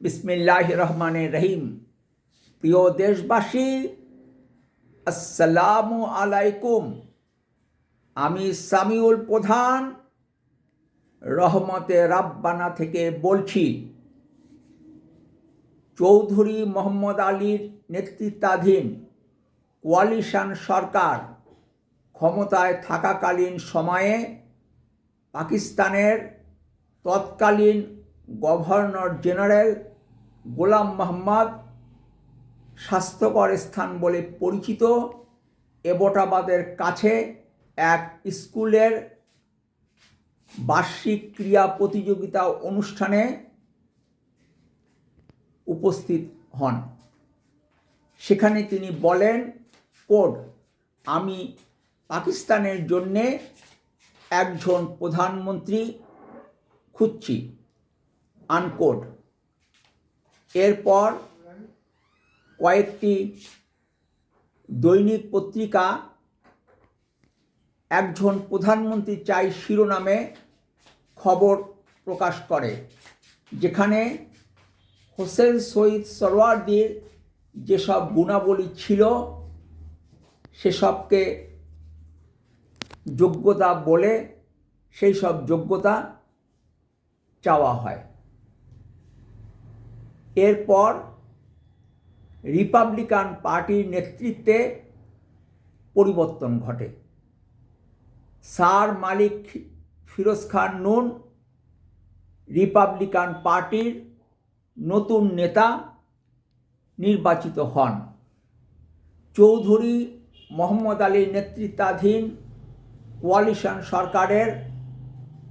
বিসমিল্লাহ রহমানে রহিম প্রিয় দেশবাসী, আসসালামু আলাইকুম। আমি সামিউল প্রধান, রহমতে রাব্বানা থেকে বলছি, চৌধুরী মোহাম্মদ আলীর নেতৃত্বাধীন কোয়ালিশন সরকার ক্ষমতায় থাকাকালীন সময়ে পাকিস্তানের তৎকালীন গভর্নর জেনারেল গোলাম মোহাম্মদ স্বাস্থ্যকর স্থান বলে পরিচিত এবটাবাদের কাছে এক স্কুলের বার্ষিক ক্রীড়া প্রতিযোগিতা অনুষ্ঠানে উপস্থিত হন। সেখানে তিনি বলেন, কোড, আমি পাকিস্তানের জন্যে একজন প্রধানমন্ত্রী খুঁজছি। আনকোড। এরপর কয়েকটি দৈনিক পত্রিকা, একজন প্রধানমন্ত্রী চাই শিরোনামে খবর প্রকাশ করে, যেখানে হোসেন শহীদ সরওয়ার্দির যেসব গুণাবলী ছিল, সেসবকে যোগ্যতা বলে সেই সব যোগ্যতা চাওয়া হয়। এরপর রিপাবলিকান পার্টির নেতৃত্বে পরিবর্তন ঘটে। সার মালিক ফিরোজ খান নুন রিপাবলিকান পার্টির নতুন নেতা নির্বাচিত হন। চৌধুরী মোহাম্মদ আলীর নেতৃত্বাধীন কোয়ালিশন সরকারের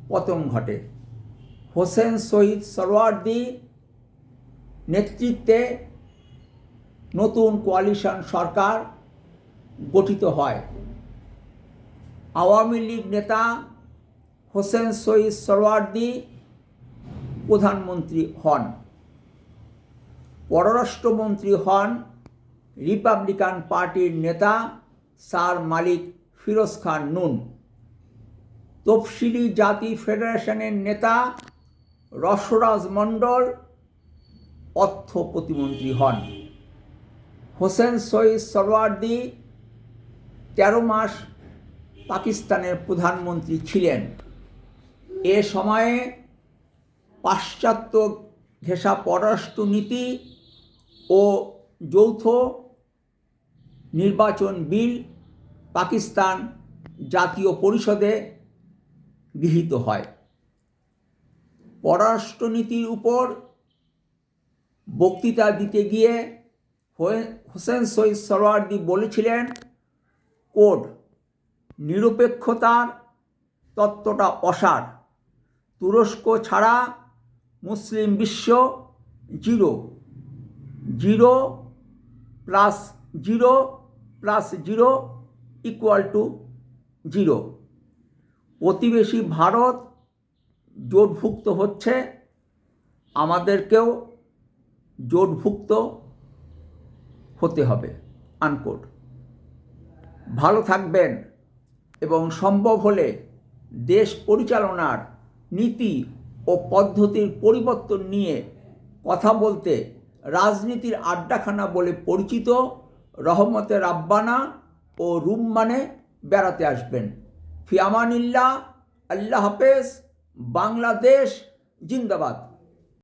পতন ঘটে। হোসেন শহীদ সরওয়ার্দি নেতৃত্বে নতুন কোয়ালিশন সরকার গঠিত হয়। আওয়ামী লীগ নেতা হোসেন শহীদ সরওয়ার্দি প্রধানমন্ত্রী হন। পররাষ্ট্রমন্ত্রী হন রিপাবলিকান পার্টির নেতা স্যার মালিক ফিরোজ খান নুন। তফসিলি জাতি ফেডারেশনের নেতা রসরাজ মণ্ডল অর্থ প্রতিমন্ত্রী হন। হোসেন সঈদ সরওয়ার্দি তেরো মাস পাকিস্তানের প্রধানমন্ত্রী ছিলেন। এ সময়ে পাশ্চাত্য ঘেঁষা পররাষ্ট্রনীতি ও যৌথ নির্বাচন বিল পাকিস্তান জাতীয় পরিষদে গৃহীত হয়। পররাষ্ট্রনীতির উপর বক্তৃতা দিতে গিয়ে হোসেন সঈদ সরওয়ার্দি বলেছিলেন, কোড, নিরপেক্ষতার তত্ত্বটা অসার। তুরস্ক ছাড়া মুসলিম বিশ্ব zero. Zero plus zero plus zero equal to zero. প্রতিবেশী ভারত জোটভুক্ত হচ্ছে আমাদেরকেও জোটভুক্ত হতে হবে আনকোট ভালো থাকবেন এবং সম্ভব হলে দেশ পরিচালনার নীতি ও পদ্ধতির পরিবর্তন নিয়ে কথা বলতে রাজনীতির আড্ডাখানা বলে পরিচিত রহমতের আব্বানা ও রুম্মানে বেড়াতে আসবেন। ফিয়ামানিল্লাহ আল্লাহ হাফেজ। বাংলাদেশ জিন্দাবাদ।